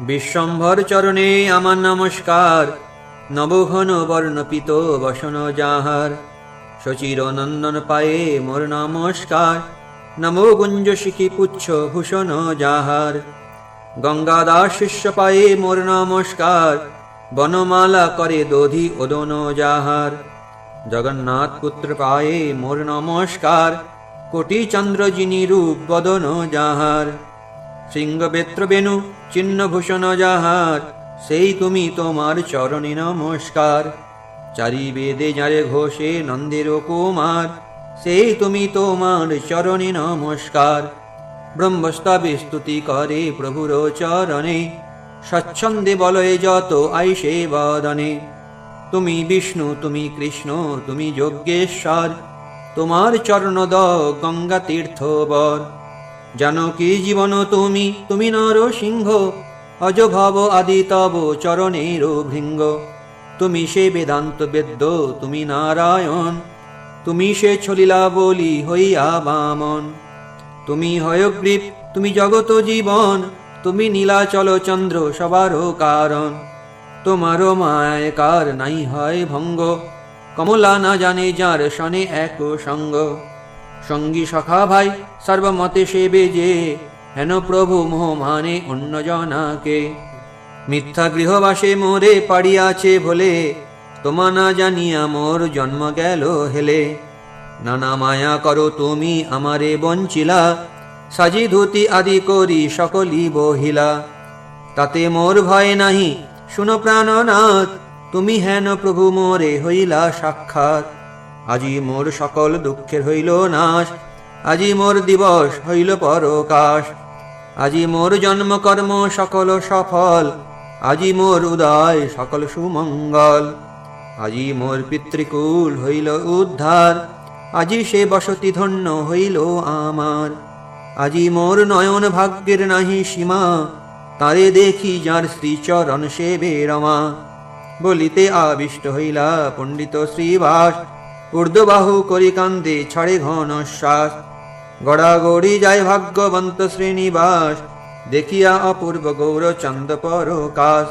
বিশ্বম্ভর চরণে আমার নমস্কার। নবঘন বর্ণপিত বসন যাহার। শচির নন্দন পায়ে মোর নমস্কার। নমো গুঞ্জ শিখি পুচ্ছ ভূষণ যাহার। গঙ্গাদাস শিষ্য পায়ে মোর নমস্কার। বনমালা করে দধি ওদন যাহার। জগন্নাথ পুত্র পায়ে মোর নমস্কার। কোটি চন্দ্র যিনি রূপ বদন যাহার। সিংহ বেত্র বেনু চিহ্ন ভূষণ যাহার সেই তুমি তোমার চরণে নমস্কার। চারি বেদে যারে ঘোষে নন্দের কুমার সেই তুমি তোমার চরণে নমস্কার। ব্রহ্মস্তবে স্তুতি করে প্রভুর চরণে, স্বচ্ছন্দে বলয়ে যত আইসে বদনে তুমি বিষ্ণু, তুমি কৃষ্ণ, তুমি যজ্ঞেশ্বর, তোমার চরণদ গঙ্গা তীর্থ বর জানকী জীবন তুমি তুমি নর সিংহ অজ ভব আদি তব চরণের ভৃঙ্গ তুমি সে বেদান্ত বেদ্য, তুমি নারায়ণ। তুমি সে ছলিলা বলি হইয়া বামন। তুমি হয়গ্রীব, তুমি জগত জীবন। তুমি নীলাচল চন্দ্র সবারও কারণ। তোমারও মায় কার নাই হয় ভঙ্গ। কমলা না জানে যার শনে এক সঙ্গ। সঙ্গী সখা ভাই, সর্বমতে সেবে যে হেন প্রভু মোহ মানে অন্য জনাকে। মিথ্যা গৃহবাসে মোরে পাড়িয়াছে ভোলে। তোমা না জানিয়া মোর জন্ম গেল হেলে। নানা মায়া করো তুমি আমারে বঞ্চিলা। সাজি ধুতি আদি করি সকলি বহিলা। তাতে মোর ভয় নাহি, শুনো প্রাণনাথ। তুমি হেন প্রভু মোরে হইলা সাক্ষাৎ। আজি মোর সকল দুঃখের হইল নাশ, আজি মোর দিবস হইল পরকাশ। আজি মোর জন্ম কর্ম সকল সফল, আজি মোর উদয় সকল সুমঙ্গল। আজি মোর পিতৃকুল হইল উদ্ধার, আজি সে বসতি ধন্য হইল আমার। আজি মোর নয়ন ভাগ্যের নাহি সীমা, তারে দেখি যার শ্রীচরণ সেবে রমা বলিতে আবিষ্ট হইলা পণ্ডিত শ্রীবাস ঊর্ধ্ববাহু করি কান্দে ঘন শ্বাস। গড়াগড়ি যায় ভাগ্যবন্ত শ্রীনিবাস দেখিয়া অপূর্ব গৌর চন্দ পরকাশ।